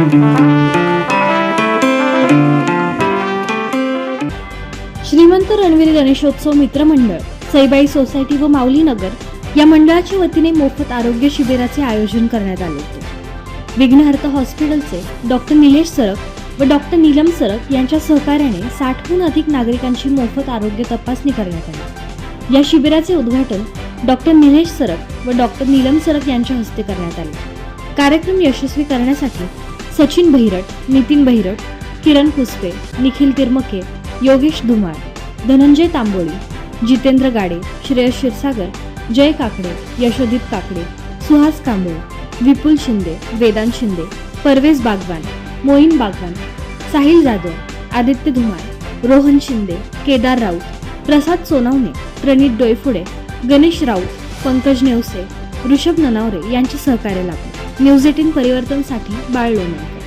श्रीमंत रणवीर गणेशोत्सव मित्रमंडळ सईबाई सोसायटी व माऊली नगर या मंडळाच्या वतीने मोफत आरोग्य शिबिराचे आयोजन करण्यात आले होते. विघ्नहर्त हॉस्पिटलचे डॉक्टर निलेश सरक व डॉक्टर नीलम सरक यांच्या सहकार्याने साठहून अधिक नागरिकांची मोफत आरोग्य तपासणी करण्यात आली. या शिबिराचे उद्घाटन डॉक्टर निलेश सरक व डॉक्टर नीलम सरक यांच्या हस्ते करण्यात आले. कार्यक्रम यशस्वी करण्यासाठी सचिन भैरट नितीन भैरट किरण कुसपे निखिल तिरमके योगेश धुमाळ धनंजय तांबोळी जितेंद्र गाडे श्रेयस क्षीरसागर जय काकडे यशोदीप काकडे सुहास कांबळे विपुल शिंदे वेदांत शिंदे परवेज बागवान मोईन बागवान साहिल जाधव आदित्य धुमाळ रोहन शिंदे केदार राऊत प्रसाद सोनवणे प्रणित डोयफुडे गणेश राऊत पंकज नेवसे ऋषभ ननावरे यांचे सहकार्य लाभले न्यूज एटीन परिवर्तनसाठी बाळ लोणीकर